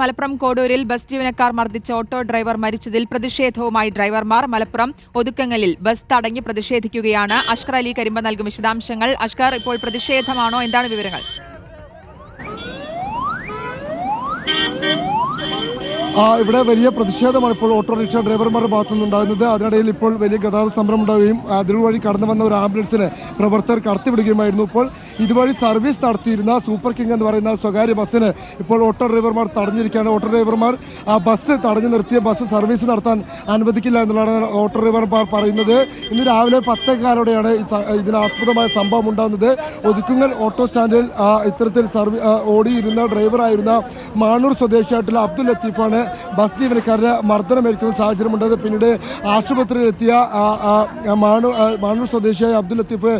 Malappuram കോടൂരിൽ bus ജീവനക്കാർ മർദ്ദിച്ച auto driver മരിച്ചതിൽ പ്രതിഷേധവുമായി ഡ്രൈവർമാർ മലപ്പുറം ഒതുക്കങ്ങലിൽ ബസ് തടഞ്ഞ് പ്രതിഷേധിക്കുകയാണ്. അഷ്കർ അലി കരിമ്പ നൽകും വിശദാംശങ്ങൾ. അഷ്കർ ഇപ്പോൾ പ്രതിഷേധമാണോ? എന്താണ് വിവരങ്ങൾ? ഇവിടെ വലിയ പ്രതിഷേധമാണ് ഇപ്പോൾ ഓട്ടോറിക്ഷ ഡ്രൈവർമാരുടെ ഭാഗത്തുനിന്നുണ്ടാകുന്നത്. അതിനിടയിൽ ഇപ്പോൾ വലിയ ഗതാഗത സമരം ഉണ്ടാവുകയും അതുവഴി കടന്നു വന്ന ഒരു ആംബുലൻസിനെ പ്രവർത്തകർ കടത്തിവിടുകയുമായിരുന്നു ഇപ്പോൾ. ഇതുവഴി സർവീസ് നടത്തിയിരുന്ന സൂപ്പർ കിങ് എന്ന് പറയുന്ന സ്വകാര്യ ബസ്സിന് ഇപ്പോൾ ഓട്ടോ ഡ്രൈവർമാർ തടഞ്ഞിരിക്കുകയാണ്. ഓട്ടോ ഡ്രൈവർമാർ ആ ബസ് തടഞ്ഞു നിർത്തിയ ബസ് സർവീസ് നടത്താൻ അനുവദിക്കില്ല എന്നുള്ളതാണ് ഓട്ടോ ഡ്രൈവർമാർ പറയുന്നത്. ഇന്ന് രാവിലെ പത്തേക്കാലോടെയാണ് ഇതിന് ആസ്പദമായ സംഭവം ഉണ്ടാകുന്നത്. ഒതുക്കുങ്ങൽ ഓട്ടോ സ്റ്റാൻഡിൽ ഇത്തരത്തിൽ സർവീ ഓടിയിരുന്ന ഡ്രൈവറായിരുന്ന മാണൂർ സ്വദേശിയായിട്ടുള്ള അബ്ദുൽ ലത്തീഫാണ് ബസ് ജീവനക്കാരന് മർദ്ദനമേൽക്കുന്ന സാഹചര്യമുണ്ടത് പിന്നീട് ആശുപത്രിയിലെത്തിയ മാണൂർ മാണൂർ സ്വദേശിയായ അബ്ദുൽ ലത്തീഫ്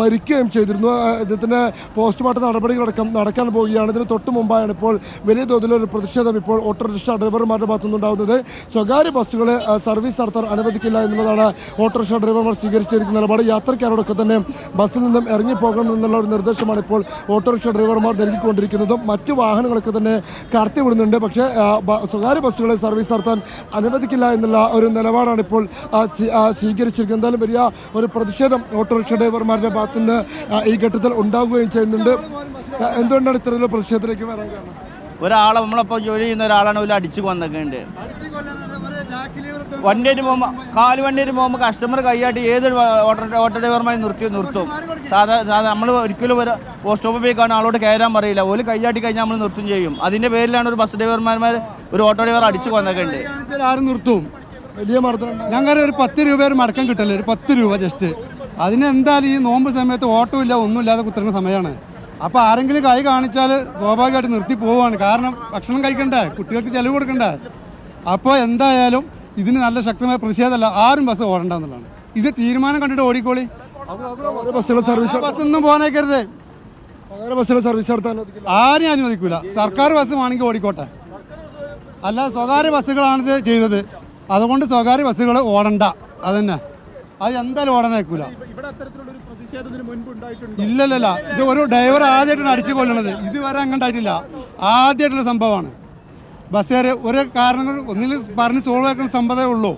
മരിക്കുകയും ചെയ്തിരുന്നു. ആ, ഇദ്ദേഹത്തിന് പോസ്റ്റ്മോർട്ടം നടപടികളടക്കം നടക്കാൻ പോവുകയാണ്. ഇതിന് തൊട്ട് മുമ്പായാണ് ഇപ്പോൾ വലിയ തോതിലൊരു പ്രതിഷേധം ഇപ്പോൾ ഓട്ടോറിക്ഷ ഡ്രൈവർമാരുടെ ഭാഗത്തുനിന്നുണ്ടാവുന്നത്. സ്വകാര്യ ബസ്സുകൾ സർവീസ് നടത്താൻ അനുവദിക്കില്ല എന്നുള്ളതാണ് ഓട്ടോറിക്ഷ ഡ്രൈവർമാർ സ്വീകരിച്ചിരിക്കുന്ന നിലപാട്. യാത്രക്കാരോടൊക്കെ തന്നെ ബസ്സിൽ നിന്നും ഇറങ്ങിപ്പോകണം എന്നുള്ള ഒരു നിർദ്ദേശമാണ് ഇപ്പോൾ ഓട്ടോറിക്ഷ ഡ്രൈവർമാർ നൽകിക്കൊണ്ടിരിക്കുന്നതും മറ്റു വാഹനങ്ങളൊക്കെ തന്നെ കടത്തിവിടുന്നുണ്ട് പക്ഷേ സ്വകാര്യ ബസ്സുകളെ സർവീസ് നടത്താൻ അനുവദിക്കില്ല എന്നുള്ള ഒരു നിലപാടാണ് ഇപ്പോൾ സ്വീകരിച്ചിരിക്കുന്നത്. എന്തായാലും വലിയ ഒരു പ്രതിഷേധം ഓട്ടോറിക്ഷ ഡ്രൈവർമാരുടെ ഭാഗത്തുനിന്ന് ഈ ഘട്ടത്തിൽ ഉണ്ടാവുകയും ചെയ്യുന്നുണ്ട്. എന്തുകൊണ്ടാണ് ഇത്തരത്തിലുള്ള പ്രതിഷേധത്തിലേക്ക് വരാൻ കാരണം? ഒരാളെ നമ്മളിപ്പോൾ ജോലി ചെയ്യുന്ന ഒരാളാണ് ഒരു അടിച്ചു കൊന്നൊക്കെയുണ്ട് വണ്ടിയായിട്ട് പോകുമ്പോൾ കാൽ വണ്ടിയായിട്ട് പോകുമ്പോൾ കസ്റ്റമർ കൈയാട്ടി ഏത് ഓട്ടോ ഓട്ടോ ഡ്രൈവർമാരെ നിർത്തി നിർത്തും. സാധാരണ സാധാ നമ്മൾ ഒരിക്കലും ഒരു പോസ്റ്റ് സ്റ്റോപ്പിൽ പോയി കാണാൻ ആളോട് കയറാൻ പറയില്ല. ഒരു കൈയാട്ടി കഴിഞ്ഞാൽ നമ്മൾ നിർത്തും ചെയ്യും. അതിന്റെ പേരിലാണ് ഒരു ബസ് ഡ്രൈവർമാർ ഒരു ഓട്ടോ ഡ്രൈവർ അടിച്ചു കൊന്നൊക്കെ ഉണ്ട് കാണിച്ചാൽ ആരും നിർത്തും. വലിയ മർദ്ദനം ഞങ്ങളുടെ ഒരു പത്ത് രൂപ ഒരു മടക്കം കിട്ടല്ലേ? ഒരു പത്ത് രൂപ ജസ്റ്റ് അതിന് എന്തായാലും ഈ നോമ്പ് സമയത്ത് ഓട്ടോ ഇല്ല ഒന്നും ഇല്ലാതെ കുത്തുന്ന സമയമാണ്. അപ്പോൾ ആരെങ്കിലും കൈ കാണിച്ചാൽ സ്വാഭാവികമായിട്ട് നിർത്തി പോവുകയാണ്. കാരണം ഭക്ഷണം കഴിക്കണ്ടേ കുട്ടികൾക്ക് ചെലവ് കൊടുക്കണ്ടേ? അപ്പോൾ എന്തായാലും ഇതിന് നല്ല ശക്തമായ പ്രതിഷേധമല്ല ആരും ബസ് ഓടണ്ട എന്നുള്ളതാണ്. ഇത് തീരുമാനം കണ്ടിട്ട് ഓടിക്കോളി. ബസ്സുകൾ സർവീസ് ബസ്സൊന്നും പോകാനേക്കരുത് ബസ്സുകൾ സർവീസ് നടത്താൻ ആരും ആരെയും അനുവദിക്കൂല. സർക്കാർ ബസ് വേണമെങ്കിൽ ഓടിക്കോട്ടെ. അല്ല സ്വകാര്യ ബസ്സുകളാണിത് ചെയ്തത്. അതുകൊണ്ട് സ്വകാര്യ ബസ്സുകൾ ഓടണ്ട. അതന്നെ. അത് എന്തായാലും ഓടാൻ അയക്കൂല ഇല്ലല്ലല്ല. ഇത് ഒരു ഡ്രൈവർ ആദ്യമായിട്ടാണ് അടിച്ചു കൊല്ലണത് ഇതുവരെ അങ്ങോട്ടായിട്ടില്ല ആദ്യമായിട്ടുള്ള സംഭവമാണ്. ബസ്സുകാർ ഒരു കാരണങ്ങൾ ഒന്നിൽ പറഞ്ഞ് സോൾവ് ആക്കുന്ന സംഭവമേ ഉള്ളൂ.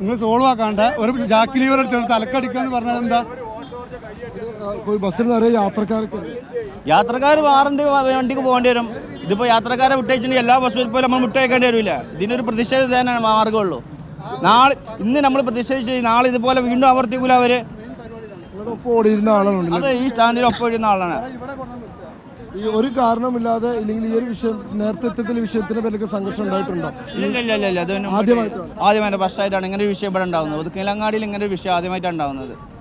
നിങ്ങൾ സോൾവ് ആക്കാണ്ട് ഒരു ജാക്കി ലീവർ എടുത്തോളൂ തലക്കടിക്കുക എന്ന് പറഞ്ഞാൽ എന്താ? ബസ്സിൽ നിറയെ യാത്രക്കാർക്ക് യാത്രക്കാർ വാറണ്ട് വണ്ടിക്ക് പോകേണ്ടി വരും. ഇതിപ്പോൾ യാത്രക്കാരെ വിട്ടയച്ചിട്ട് എല്ലാ ബസ്സും പോലെ നമ്മൾ വിട്ടയക്കേണ്ടി വരില്ല ഇതിനൊരു പ്രതിഷേധം തന്നെ മാർഗമുള്ളൂ നാളെ ഇന്ന് നമ്മൾ പ്രതിഷേധിച്ച് നാളെ ഇതുപോലെ വീണ്ടും ആവർത്തിക്കൂല അവർ. ഒപ്പം ഓടിയിരുന്ന ആളുകളുണ്ട്. അത് ഈ സ്റ്റാൻഡിൽ ഒപ്പം ഇടുന്ന ആളാണ്. ഈ ഒരു കാരണമില്ലാതെ ഇല്ലെങ്കിൽ ഈ ഒരു വിഷയം നേതൃത്വത്തിൽ വിഷയത്തിന് പേരൊക്കെ സംഘർഷം ഉണ്ടായിട്ടുണ്ടോ? ഇല്ല ഇല്ല ഇല്ല ഇല്ല അതൊന്നും ആദ്യമായിട്ടാണ്. ഫസ്റ്റായിട്ടാണ് ഇങ്ങനെ ഒരു വിഷയം ഇവിടെ ഉണ്ടാകുന്നത്. ഒതുക്കിലങ്ങാടിയിൽ ഇങ്ങനെ ഒരു വിഷയം ആദ്യമായിട്ടാണ് ഉണ്ടാകുന്നത്. ആ,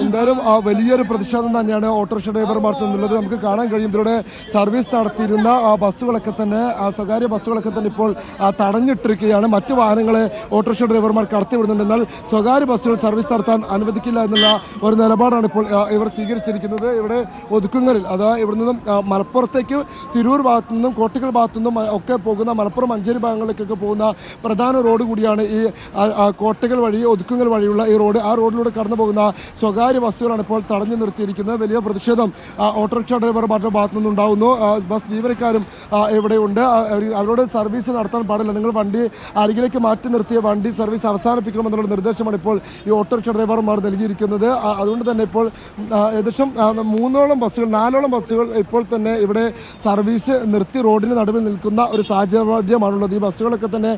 എന്തായാലും വലിയൊരു പ്രതിഷേധം തന്നെയാണ് ഓട്ടോറിക്ഷ ഡ്രൈവർമാർക്ക് എന്നുള്ളത്. നമുക്ക് കാണാൻ കഴിയും. ഇതിലൂടെ സർവീസ് നടത്തിയിരുന്ന ആ ബസ്സുകളൊക്കെ തന്നെ ആ സ്വകാര്യ ബസ്സുകളൊക്കെ തന്നെ ഇപ്പോൾ തടഞ്ഞിട്ടിരിക്കുകയാണ്. മറ്റു വാഹനങ്ങളെ ഓട്ടോറിക്ഷ ഡ്രൈവർമാർ കടത്തിവിടുന്നുണ്ട്. എന്നാൽ സ്വകാര്യ ബസ്സുകൾ സർവീസ് നടത്താൻ അനുവദിക്കില്ല എന്നുള്ള ഒരു നിലപാടാണ് ഇപ്പോൾ ഇവർ സ്വീകരിച്ചിരിക്കുന്നത്. ഇവിടെ ഒതുക്കുങ്ങലിൽ അതാ ഇവിടെ നിന്നും മലപ്പുറത്തേക്ക് തിരൂർ ഭാഗത്തു നിന്നും കോട്ടക്കൽ ഭാഗത്തു നിന്നും ഒക്കെ പോകുന്ന മലപ്പുറം മഞ്ചേരി ഭാഗങ്ങളിലേക്കൊക്കെ പോകുന്ന പ്രധാന റോഡ് കൂടിയാണ് ഈ കോട്ടകൾ വഴി ഒതുക്കുങ്ങൽ വഴിയുള്ള ഈ റോഡ്. ആ റോഡിലൂടെ കടന്നു പോകുന്ന സ്വകാര്യ ബസ്സുകളാണ് ഇപ്പോൾ തടഞ്ഞു നിർത്തിയിരിക്കുന്നത്. വലിയ പ്രതിഷേധം ഓട്ടോറിക്ഷ ഡ്രൈവർമാരുടെ ഭാഗത്തു നിന്നുണ്ടാകുന്നു ബസ് ജീവനക്കാരും ഇവിടെയുണ്ട് അവരോട് സർവീസ് നടത്താൻ പാടില്ല. നിങ്ങൾ വണ്ടി അരികിലേക്ക് മാറ്റി നിർത്തിയ വണ്ടി സർവീസ് അവസാനിപ്പിക്കണമെന്നുള്ള നിർദ്ദേശമാണ് ഇപ്പോൾ ഈ ഓട്ടോറിക്ഷ ഡ്രൈവർമാർ നൽകിയിരിക്കുന്നത്. അതുകൊണ്ട് തന്നെ ഇപ്പോൾ ഏകദേശം മൂന്നോളം ബസ്സുകൾ നാലോളം ബസ്സുകൾ ഇപ്പോൾ തന്നെ ഇവിടെ സർവീസ് നിർത്തി റോഡിന് നടുവിൽ നിൽക്കുന്ന ഒരു സാഹചര്യമാണുള്ളത്. ഈ ബസ്സുകളൊക്കെ തന്നെ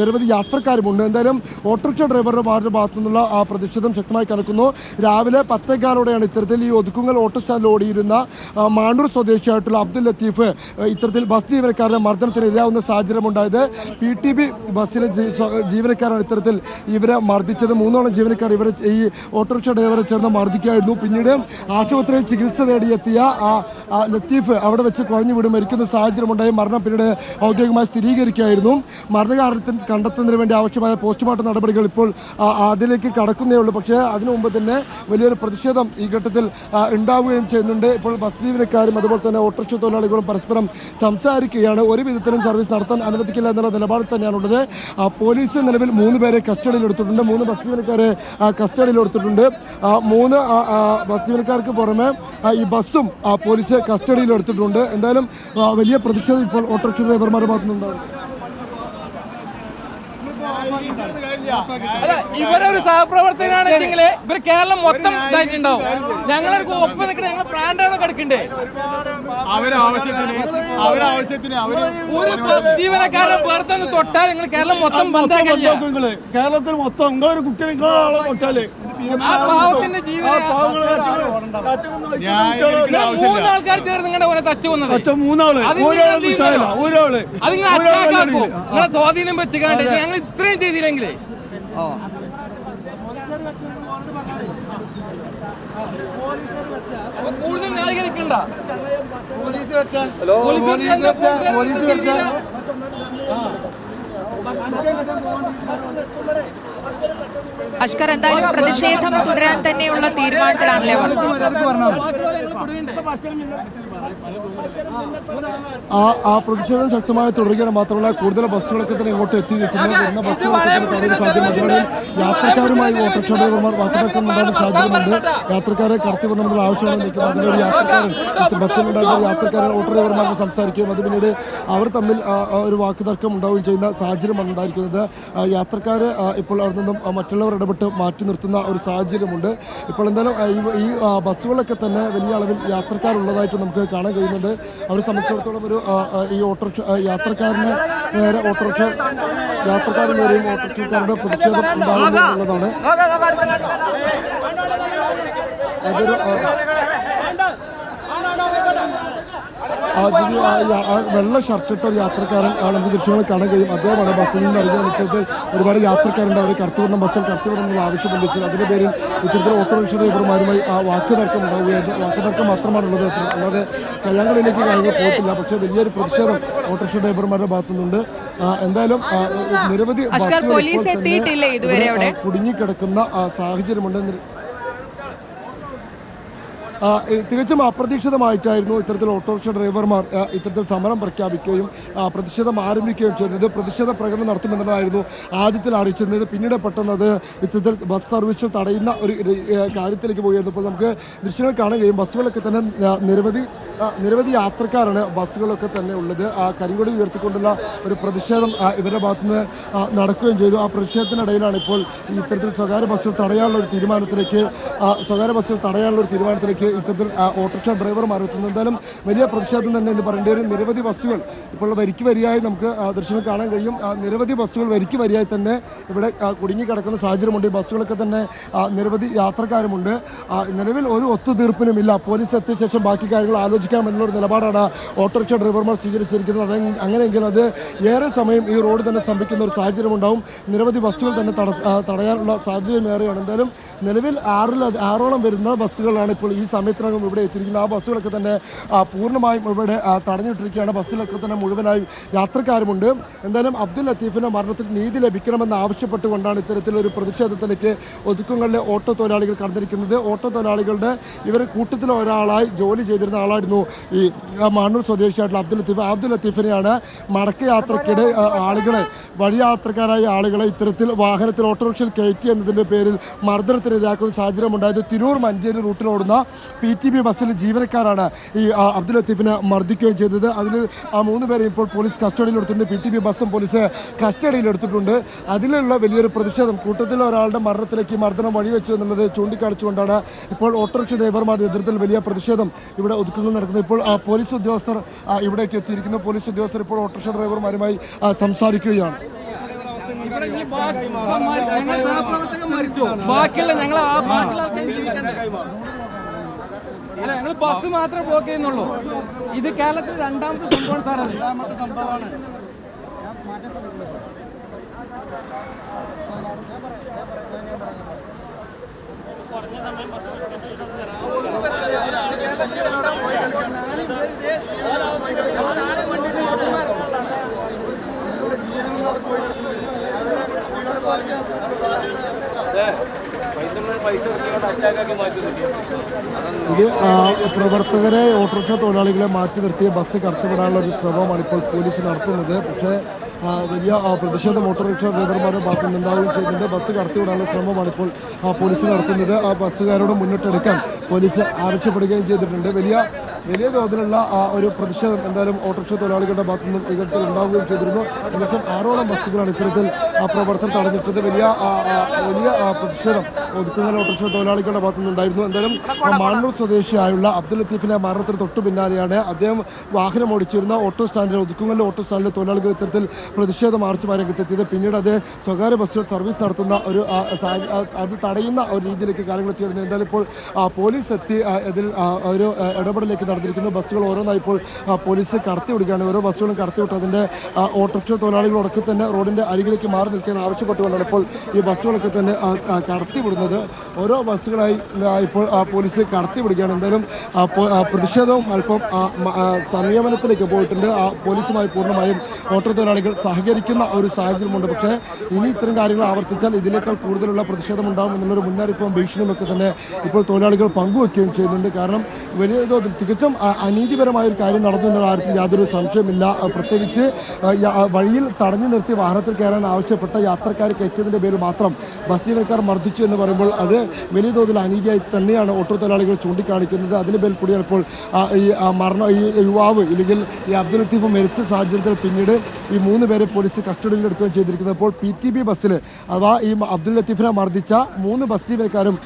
നിരവധി യാത്രക്കാരുമുണ്ട്. എന്തായാലും ഓട്ടോറിക്ഷ ഡ്രൈവർമാരുടെ ഭാഗത്തു നിന്നുള്ള പ്രതിഷേധം ശക്തമായി കണക്കുന്നു രാവിലെ പത്തേക്കാലോടെയാണ് ഇത്തരത്തിൽ ഈ ഒതുക്കുങ്ങൽ ഓട്ടോ സ്റ്റാൻഡിൽ ഓടിയിരുന്ന മാണ്ടൂർ സ്വദേശിയായിട്ടുള്ള അബ്ദുൽ ലത്തീഫ് ഇത്തരത്തിൽ ബസ് ജീവനക്കാരുടെ മർദ്ദനത്തിന് ഇരയാവുന്ന സാഹചര്യമുണ്ടായത്. പി ടി ബി ബസ്സിലെ ജീവനക്കാരാണ് ഇത്തരത്തിൽ ഇവരെ മർദ്ദിച്ചത്. മൂന്നോളം ജീവനക്കാർ ഇവരെ ഈ ഓട്ടോറിക്ഷ ഡ്രൈവറെ ചേർന്ന് മർദ്ദിക്കുകയായിരുന്നു. പിന്നീട് ആശുപത്രിയിൽ ചികിത്സ തേടിയെത്തിയ ആ ലത്തീഫ് അവിടെ വെച്ച് കുഴഞ്ഞു വീട് മരിക്കുന്ന സാഹചര്യമുണ്ടായി. മരണം പിന്നീട് ഔദ്യോഗികമായി സ്ഥിരീകരിക്കുകയായിരുന്നു. മരണകാരണത്തിന് കണ്ടെത്തുന്നതിന് വേണ്ടി ആവശ്യമായ പോസ്റ്റ്മോർട്ടം നടപടികൾ ഇപ്പോൾ അതിലേക്ക് കടക്കുന്നേ ഉള്ളൂ. പക്ഷേ അതിനു മുമ്പ് തന്നെ വലിയൊരു പ്രതിഷേധം ഈ ഘട്ടത്തിൽ ഉണ്ടാവുകയും ചെയ്യുന്നുണ്ട്. ഇപ്പോൾ ബസ് ജീവനക്കാരും അതുപോലെ തന്നെ ഓട്ടോറിക്ഷ തൊഴിലാളികളും പരസ്പരം സംസാരിക്കുകയാണ്. ഒരു വിധത്തിലും സർവീസ് നടത്താൻ അനുവദിക്കില്ല എന്നുള്ള നിലപാടിൽ തന്നെയാണുള്ളത്. പോലീസ് നിലവിൽ മൂന്ന് പേരെ കസ്റ്റഡിയിൽ എടുത്തിട്ടുണ്ട്. മൂന്ന് ബസ് ജീവനക്കാരെ കസ്റ്റഡിയിൽ എടുത്തിട്ടുണ്ട്. മൂന്ന് ബസ് ജീവനക്കാർക്ക് പുറമെ ഈ ബസ്സും ആ, പോലീസ് കസ്റ്റഡിയിൽ എടുത്തിട്ടുണ്ട്. എന്തായാലും വലിയ പ്രതിഷേധം ഇപ്പോൾ ഓട്ടോറിക്ഷ ഡ്രൈവർമാരുടെ ഭാഗത്തുനിന്നുണ്ടാകും. ഇവരൊരു സഹപ്രവർത്തകനാണെങ്കിൽ ഇവർ കേരളം മൊത്തം ഇതായിട്ടുണ്ടാവും. ഞങ്ങളൊരു ഒപ്പം നിൽക്കുന്ന ഞങ്ങൾ പ്രാണ്ടാണ് കിടക്കണ്ടേ? അവരാവശ്യത്തിന് അവരാവശ്യത്തിന് അവർ ഒരു ജീവനക്കാരൻ പുറത്തൊന്ന് തൊട്ടാൽ നിങ്ങൾ കേരളം മൊത്തം ബന്ധാക്കില്ല? കേരളത്തിൽ മൊത്തം നിങ്ങളൊരു കുട്ടി നിങ്ങളെ കൊച്ചാൽ ആ പാവത്തിന്റെ ജീവനെ മൂന്ന് ആൾക്കാർ ചേർന്ന് നിങ്ങളുടെ പോലെ തച്ചു വന്നത് മൂന്നാൾ ഒരാൾ? അത് നിങ്ങൾ നിങ്ങളെ സ്വാധീനം വെച്ച് കണ്ടേ ഞങ്ങൾ ഇത്രയും ചെയ്തില്ലെങ്കിലേ. അപ്പൊ കൂടുതൽ ന്യായീകരിക്കണ്ട. പോലീസ് വരട്ടെ പോലീസ് പോലീസ് അഷ്കർ എന്തായാലും പ്രതിഷേധം തുടരാൻ തന്നെയുള്ള തീരുമാനത്തിലാണല്ലേ ആ ആ പ്രതിഷേധം ശക്തമായി തുടരുകയാണ്. മാത്രമല്ല കൂടുതൽ ബസ്സുകളൊക്കെ തന്നെ ഇങ്ങോട്ട് എത്തി നിൽക്കുന്നത് ബസ്സുകളൊക്കെ തന്നെ യാത്രക്കാരുമായി ഓട്ടോറിക്ഷ ഡ്രൈവർമാർ വാക്കുതർക്കമുണ്ടാകുന്ന സാധ്യതയുണ്ട് യാത്രക്കാരെ കടത്തി വരണമെന്നുള്ള ആവശ്യമാണ് നിൽക്കുന്നത്. അതിനൊരു യാത്രക്കാരൻ ബസ്സിലുണ്ടായിരുന്ന യാത്രക്കാരൻ ഓട്ടോ ഡ്രൈവർമാർക്ക് സംസാരിക്കുകയും അത് പിന്നീട് അവർ തമ്മിൽ ഒരു വാക്ക് ഒരു വാക്കുതർക്കം ഉണ്ടാവുകയും ചെയ്യുന്ന സാഹചര്യമാണ് ഉണ്ടായിരിക്കുന്നത്. യാത്രക്കാർ ഇപ്പോൾ അവിടെ നിന്നും മറ്റുള്ളവർ ഇടപെട്ട് മാറ്റി നിർത്തുന്ന ഒരു സാഹചര്യമുണ്ട്. ഇപ്പോൾ എന്തായാലും ഈ- ഈ ബസ്സുകളൊക്കെ തന്നെ വലിയ അളവിൽ യാത്രക്കാരുള്ളതായിട്ട് നമുക്ക് കാണാൻ കഴിയുന്നുണ്ട്. അവരെ സംബന്ധിച്ചിടത്തോളം ഒരു ഈ ഓട്ടോറിക്ഷ യാത്രക്കാരന് നേരെ ഓട്ടോറിക്ഷ യാത്രക്കാരൻ നേരെയും ഓട്ടോറിക്ഷക്കാരുടെ പ്രതിഷേധം ഉണ്ടാകുന്നു എന്നുള്ളതാണ്. അതൊരു വെള്ള ഷർട്ടിട്ട ഒരു യാത്രക്കാരൻ ആ നമുക്ക് ദൃശ്യങ്ങൾ കാണാൻ കഴിയും. അദ്ദേഹമാണ് ബസ്സിൽ നിന്ന് ഇറങ്ങി നിൽക്കുന്നത് ഒരുപാട് യാത്രക്കാരുണ്ട്. അവർ കടത്തിവിടണം ബസ്സിൽ കടത്തിവിടണം എന്നുള്ള ആവശ്യം ഉന്നയിച്ചത് അതിന്റെ പേരിൽ ഇത്തരത്തിൽ ഓട്ടോറിക്ഷ ഡ്രൈവർമാരുമായി ആ വാക്ക് തർക്കം ഉണ്ടാവുകയായിരുന്നു വാക്ക് തർക്കം മാത്രമാണുള്ളത്. അല്ലാതെ കയ്യാങ്കളിയിലേക്ക് കാര്യങ്ങൾ പോയിട്ടില്ല. പക്ഷേ വലിയൊരു പ്രതിഷേധം ഓട്ടോറിക്ഷ ഡ്രൈവർമാരുടെ ഭാഗത്തുനിന്നുണ്ട്. എന്തായാലും നിരവധി ബസ്സുകൾ കുടുങ്ങിക്കിടക്കുന്ന പോലീസ് തന്നെ എത്തിയിട്ടില്ലേ ഇതുവരെ ഇവിടെ, ആ, അവിടെ? കുടുങ്ങിക്കിടക്കുന്ന ആ, സാഹചര്യമുണ്ട് നിര- ആ, ഏ, തികച്ചും അപ്രതീക്ഷിതമായിട്ടായിരുന്നു ഇത്തരത്തിൽ ഓട്ടോറിക്ഷ ഡ്രൈവർമാർ ഇത്തരത്തിൽ സമരം പ്രഖ്യാപിക്കുകയും പ്രതിഷേധം ആരംഭിക്കുകയും ചെയ്തത്. പ്രതിഷേധ പ്രകടനം നടത്തുമെന്നുള്ളതായിരുന്നു ആദ്യത്തിൽ അറിയിച്ചിരുന്നത്. പിന്നീട് പെട്ടെന്ന് അത് ഇത്തരത്തിൽ ബസ് സർവീസ് തടയുന്ന ഒരു കാര്യത്തിലേക്ക് പോയിരുന്നു. ഇപ്പോൾ നമുക്ക് ദൃശ്യങ്ങൾ കാണാൻ കഴിയും. ബസ്സുകളൊക്കെ തന്നെ നിരവധി നിരവധി യാത്രക്കാരാണ് ബസ്സുകളൊക്കെ തന്നെ ഉള്ളത്. കരിങ്കൊടി ഉയർത്തിക്കൊണ്ടുള്ള ഒരു പ്രതിഷേധം ഇവരുടെ ഭാഗത്തുനിന്ന് നടക്കുകയും ചെയ്തു. ആ പ്രതിഷേധത്തിനിടയിലാണ് ഇപ്പോൾ ഇത്തരത്തിൽ സ്വകാര്യ ബസ്സുകൾ തടയാനുള്ള ഒരു തീരുമാനത്തിലേക്ക് സ്വകാര്യ ബസ്സുകൾ തടയാനുള്ള ഒരു തീരുമാനത്തിലേക്ക് ആ, ഓട്ടോറിക്ഷ ഡ്രൈവർമാർ എത്തുന്നത് എന്തായാലും വലിയ പ്രതിഷേധം തന്നെ എന്ന് പറയേണ്ടി വരും. നിരവധി ബസ്സുകൾ ഇപ്പോൾ വരിക്ക് വരിയായി നമുക്ക് ദൃശ്യങ്ങൾ കാണാൻ കഴിയും. നിരവധി ബസ്സുകൾ വരിക്ക് വരിയായി തന്നെ ഇവിടെ കുടുങ്ങി കുടുങ്ങിക്കിടക്കുന്ന സാഹചര്യമുണ്ട്. ഈ ബസ്സുകളൊക്കെ തന്നെ നിരവധി യാത്രക്കാരുമുണ്ട്. നിലവിൽ ഒരു ഒത്തുതീർപ്പിനുമില്ല. പോലീസ് എത്തിയ ശേഷം ബാക്കി കാര്യങ്ങൾ ആലോചിക്കാം എന്നുള്ളൊരു നിലപാടാണ് ഓട്ടോറിക്ഷ ഡ്രൈവർമാർ സ്വീകരിച്ചിരിക്കുന്നത്. അങ്ങനെയെങ്കിൽ അത് ഏറെ സമയം ഈ റോഡ് തന്നെ സ്തംഭിക്കുന്ന ഒരു സാഹചര്യം ഉണ്ടാവും നിരവധി ബസ്സുകൾ തന്നെ തട തടയാനുള്ള സാധ്യതയും ഏറെയാണ്. എന്തായാലും നിലവിൽ ആറിൽ ആറോളം വരുന്ന ബസ്സുകളാണ് ഇപ്പോൾ ഈ സമയത്തിനകം ഇവിടെ എത്തിയിരിക്കുന്നത് ആ ബസ്സുകളൊക്കെ തന്നെ പൂർണമായും ഇവിടെ തടഞ്ഞിട്ടിരിക്കുകയാണ്. ബസ്സിലൊക്കെ തന്നെ മുഴുവനായും യാത്രക്കാരുമുണ്ട്. എന്തായാലും അബ്ദുൽ ലത്തീഫിന്റെ മരണത്തിൽ നീതി ലഭിക്കണമെന്ന് ആവശ്യപ്പെട്ടുകൊണ്ടാണ് ഇത്തരത്തിലൊരു പ്രതിഷേധത്തിലേക്ക് ഒതുക്കങ്ങളിലെ ഓട്ടോ തൊഴിലാളികൾ കടന്നിരിക്കുന്നത്. ഓട്ടോ തൊഴിലാളികളുടെ ഇവർ കൂട്ടത്തിൽ ഒരാളായി ജോലി ചെയ്തിരുന്ന ആളായിരുന്നു ഈ മണ്ണൂർ സ്വദേശിയായിട്ടുള്ള അബ്ദുൽ ലത്തീഫ്. അബ്ദുൽ ലത്തീഫിനെയാണ് മടക്ക യാത്രക്കിടെ ആ, ആളുകളെ വഴിയാത്രക്കാരായ ആളുകളെ ഇത്തരത്തിൽ വാഹനത്തിൽ ഓട്ടോറിക്ഷയിൽ കയറ്റി എന്നതിന്റെ പേരിൽ മർദ്ദനത്തിനിരയാക്കുന്ന സാഹചര്യം ഉണ്ടായത് തിരൂർ മഞ്ചേരി റൂട്ടിലോടുന്ന പി ടി ബി ബസ്സിൽ ജീവനക്കാരാണ് ഈ അബ്ദുൽ ലത്തീഫിനെ മർദ്ദിക്കുകയും ചെയ്തത്. അതിൽ ആ മൂന്ന് പേരെ ഇപ്പോൾ പോലീസ് കസ്റ്റഡിയിൽ എടുത്തിട്ടുണ്ട് പി ടി ബി ബസ്സും പോലീസ് കസ്റ്റഡിയിൽ എടുത്തിട്ടുണ്ട് അതിലുള്ള വലിയൊരു പ്രതിഷേധം കൂട്ടത്തിൽ ഒരാളുടെ മരണത്തിലേക്ക് മർദ്ദനം വഴിവെച്ചു എന്നുള്ളത് ചൂണ്ടിക്കാണിച്ചുകൊണ്ടാണ് ഇപ്പോൾ ഓട്ടോറിക്ഷ ഡ്രൈവർമാരുടെ നേതൃത്വത്തിൽ വലിയ പ്രതിഷേധം ഇവിടെ ഒതുക്കുന്നത് നടക്കുന്നത്. ഇപ്പോൾ ആ, പോലീസ് ഉദ്യോഗസ്ഥർ ഇവിടേക്ക് എത്തിയിരിക്കുന്നു. പോലീസ് ഉദ്യോഗസ്ഥർ ഇപ്പോൾ ഓട്ടോറിക്ഷ ഡ്രൈവർമാരുമായി സംസാരിക്കുകയാണ്. ബാക്കിയുള്ള ഞങ്ങൾ ബാക്കിയുള്ള ആൾക്കാർ ജീവിക്കണ്ടേ അല്ല ഞങ്ങൾ ബസ് മാത്രം ബ്ലോക്ക് ചെയ്യുന്നുള്ളൂ. ഇത് കേരളത്തിൽ രണ്ടാമത്തെ സംഭവമാണ് സാർ അത്. രണ്ടാമത്തെ സംഭവമാണ്. Yeah. പ്രവർത്തകരെ ഓട്ടോറിക്ഷ തൊഴിലാളികളെ മാറ്റി നിർത്തിയ ബസ് കടത്തിവിടാനുള്ള ഒരു ശ്രമമാണ് ഇപ്പോൾ പോലീസ് നടത്തുന്നത്. പക്ഷേ വലിയ പ്രതിഷേധം ഓട്ടോറിക്ഷ ഡ്രൈവർമാരുടെ ഭാഗത്തു നിന്നുണ്ടാവുകയും ചെയ്യുന്നുണ്ട്. ബസ് കടത്തിവിടാനുള്ള ശ്രമമാണ് ഇപ്പോൾ പോലീസ് നടത്തുന്നത്. ആ ബസ്സുകാരോട് മുന്നിട്ടെടുക്കാൻ പോലീസ് ആവശ്യപ്പെടുകയും ചെയ്തിട്ടുണ്ട്. വലിയ വലിയ തോതിലുള്ള ഒരു പ്രതിഷേധം എന്തായാലും ഓട്ടോറിക്ഷ തൊഴിലാളികളുടെ ഭാഗത്തു നിന്നും ഇത്തരത്തിൽ ഉണ്ടാവുകയും ചെയ്തിരുന്നു. ഏകദേശം ആറോളം ബസ്സുകളാണ് ഇത്തരത്തിൽ പ്രവർത്തനം തടഞ്ഞിട്ടത് വലിയ വലിയ പ്രതിഷേധം ഒതുക്കുന്ന ഓട്ടോറിക്ഷ തൊഴിലാളികളുടെ ഭാഗത്തു നിന്നുണ്ടായിരുന്നു. എന്തായാലും മാനൂർ സ്വദേശിയായുള്ള അബ്ദുൽ ലത്തീഫിന്റെ മരണത്തിന് തൊട്ടു പിന്നാലെയാണ് അദ്ദേഹം വാഹനം ഓടിച്ചിരുന്ന ഓട്ടോ സ്റ്റാൻഡിൽ ഒതുക്കുങ്ങൽ ഓട്ടോ സ്റ്റാൻഡിലെ തൊഴിലാളികൾ ഇത്തരത്തിൽ പ്രതിഷേധം മാർച്ചുമായി രംഗത്തെത്തിയത്. പിന്നീട് അത് സ്വകാര്യ ബസ്സുകൾ സർവീസ് നടത്തുന്ന ഒരു അത് തടയുന്ന ഒരു രീതിയിലേക്ക് കാര്യങ്ങൾ എത്തിയിരുന്നു. എന്തായാലും ഇപ്പോൾ പോലീസ് എത്തി ഇതിൽ ഒരു ആ, ഇടപെടലിലേക്ക് നടന്നിരിക്കുന്നു. ബസ്സുകൾ ഓരോന്നായി. ഇപ്പോൾ പോലീസ് കടത്തി വിടുകയാണ്. ഓരോ ബസ്സുകളും കടത്തി വിട്ട് അതിന്റെ ഓട്ടോറിക്ഷ തൊഴിലാളികൾ തൊഴിലാളികളൊക്കെ തന്നെ റോഡിന്റെ അരികിലേക്ക് മാറി നിൽക്കാൻ ആവശ്യപ്പെട്ടുകൊണ്ടാണ് ഇപ്പോൾ ഈ ബസ്സുകളൊക്കെ തന്നെ കടത്തി വിടുന്നത്. ഓരോ ബസ്സുകളായി ഇപ്പോൾ പോലീസ് കടത്തി വിടുകയാണ്. എന്തായാലും പ്രതിഷേധവും അല്പം സംയമനത്തിലേക്ക് പോയിട്ടുണ്ട്. ആ പോലീസുമായി പൂർണമായും ഓട്ടോ തൊഴിലാളികൾ സഹകരിക്കുന്ന ഒരു സാഹചര്യമുണ്ട്. പക്ഷേ ഇനി ഇത്തരം കാര്യങ്ങൾ ആവർത്തിച്ചാൽ ഇതിനേക്കാൾ കൂടുതലുള്ള പ്രതിഷേധം ഉണ്ടാകും എന്നുള്ളൊരു മുന്നറിയിപ്പും ഭീഷണിയും ഒക്കെ തന്നെ ഇപ്പോൾ തൊഴിലാളികൾ പങ്കുവെക്കുകയും ചെയ്യുന്നുണ്ട്. കാരണം വലിയ തോതിൽ തികച്ചും അനീതിപരമായ ഒരു കാര്യം നടന്നു കാര്യത്തിൽ യാതൊരു സംശയമില്ല പ്രത്യേകിച്ച് വഴിയിൽ തടഞ്ഞു നിർത്തി വാഹനത്തിൽ കയറാൻ ആവശ്യപ്പെട്ട യാത്രക്കാരെ കയറ്റിയതിന്റെ പേരിൽ മാത്രം ബസ് ജീവനക്കാർ മർദ്ദിച്ചു എന്ന് പറയുമ്പോൾ അത് വലിയ തോതിൽ അനീതിയായി തന്നെയാണ് ഓട്ടോ തൊഴിലാളികൾ ചൂണ്ടിക്കാണിക്കുന്നത്. അതിന് പേരിൽ കൂടിയാണ് ഇപ്പോൾ ഈ മരണ ഈ യുവാവ് ഇല്ലെങ്കിൽ ഈ അബ്ദുൽ ലത്തീഫ് മരിച്ച സാഹചര്യത്തിൽ പിന്നീട് ഈ മൂന്ന് പേരെ പോലീസ് കസ്റ്റഡിയിൽ എടുക്കുകയും ചെയ്തിരിക്കുന്നത്. അപ്പോൾ പി ടി ബി ബസ്സിൽ അഥവാ ഈ അബ്ദുൽ ലത്തീഫിനെ മർദ്ദിച്ച മൂന്ന് ബസ് ജീവനക്കാരും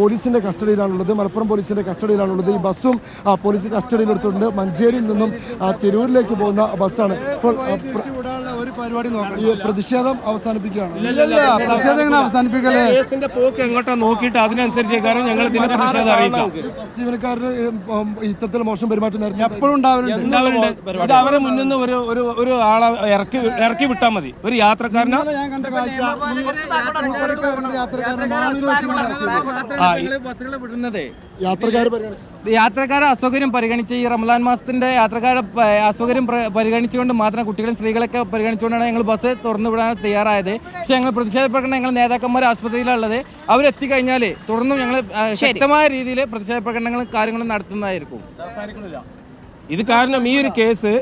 പോലീസിന്റെ കസ്റ്റഡിയിലാണുള്ളത്. മലപ്പുറം പോലീസിന്റെ കസ്റ്റഡിയിലാണുള്ളത്. ഈ ബസ്സും ആ, പോലീസ് കസ്റ്റഡിയിലെടുത്തിട്ടുണ്ട്. മഞ്ചേരിയിൽ നിന്നും തിരൂരിലേക്ക് പോകുന്ന ബസ്സാണ്. ഇപ്പോൾ പരിപാടി നോക്കണം ഈ പ്രതിഷേധം അവസാനിപ്പിക്കുകയാണ്. പ്രതിഷേധം എങ്ങനെ അവസാനിപ്പിക്കല്ലേ കേസിന്റെ പോക്ക് എങ്ങോട്ടാ നോക്കിയിട്ട് അതിനനുസരിച്ച് കാരണം ഞങ്ങൾ ഇതിനെ പ്രതിഷേധം അറിയിക്കാം. ജീവനക്കാരുടെ ഇത്തരത്തിൽ മോശം പെരുമാറ്റം എപ്പോഴും ഉണ്ടാവലുണ്ട്. ഇത് അവരെ മുന്നിൽ നിന്ന് ഒരു ഒരു ഒരു ആളെ ഇറക്കി ഇറക്കി വിട്ടാൽ മതി. ഒരു യാത്രക്കാരനെ ഞാൻ കണ്ട കാഴ്ച യാത്രക്കാർ പരിഗണിച്ചു യാത്രക്കാരെ അസൗകര്യം പരിഗണിച്ച് ഈ റംലാൻ മാസത്തിന്റെ യാത്രക്കാരെ അസൗകര്യം പ്ര- പരിഗണിച്ചുകൊണ്ട് മാത്രം കുട്ടികളും സ്ത്രീകളൊക്കെ പരിഗണിച്ചുകൊണ്ടാണ് ഞങ്ങൾ ബസ് തുറന്നു വിടാൻ തയ്യാറായത്. പക്ഷെ ഞങ്ങൾ പ്രതിഷേധപ്പെടുന്ന ഞങ്ങൾ നേതാക്കന്മാർ ആസ്പത്രിയിലുള്ളത് അവരെത്തിക്കഴിഞ്ഞാൽ തുടർന്നും ഞങ്ങൾ ശക്തമായ രീതിയിൽ പ്രതിഷേധ പ്രകടനങ്ങളും കാര്യങ്ങളും നടത്തുന്നതായിരിക്കും. ഇത് കാരണം ഈ ഒരു കേസ്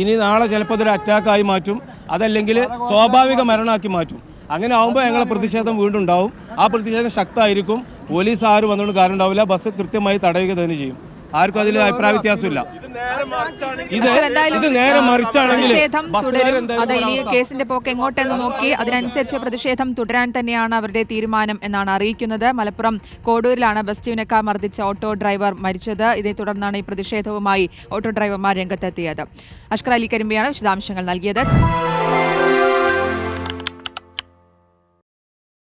ഇനി നാളെ ചിലപ്പോൾ അതൊരു അറ്റാക്കായി മാറ്റും. അതല്ലെങ്കിൽ സ്വാഭാവിക മരണമാക്കി മാറ്റും. അങ്ങനെ ആവുമ്പോൾ ഞങ്ങളെ പ്രതിഷേധം വീണ്ടും ഉണ്ടാവും ആ പ്രതിഷേധം ശക്തമായിരിക്കും. പോലീസ് ആരും വന്നുകൊണ്ട് കാരണം ഉണ്ടാവില്ല. ബസ് കൃത്യമായി തടയുക തന്നെ ചെയ്യും. ആർക്കും അതിൽ അഭിപ്രായ വ്യത്യാസമില്ല. ഇത് ഇത് നേരെ മറിച്ചാണെങ്കിൽ പ്രതിഷേധം തുടരും. അത് ഇനി കേസിന്റെ പോക്ക് എങ്ങോട്ടെന്ന് നോക്കി അതിനനുസരിച്ച് പ്രതിഷേധം തുടരാൻ തന്നെയാണ് അവരുടെ തീരുമാനം എന്നാണ് അറിയിക്കുന്നത്. മലപ്പുറം കോടൂരിലാണ് ബസ് ജീവനക്കാർ മർദ്ദിച്ച ഓട്ടോ ഡ്രൈവർ മരിച്ചത്. ഇതേ തുടർന്നാണ് ഈ പ്രതിഷേധവുമായി ഓട്ടോ ഡ്രൈവർമാർ രംഗത്തെത്തിയത്. അഷ്കർ അലി കരിമ്പിയാണ് വിശദാംശങ്ങൾ നൽകിയത്.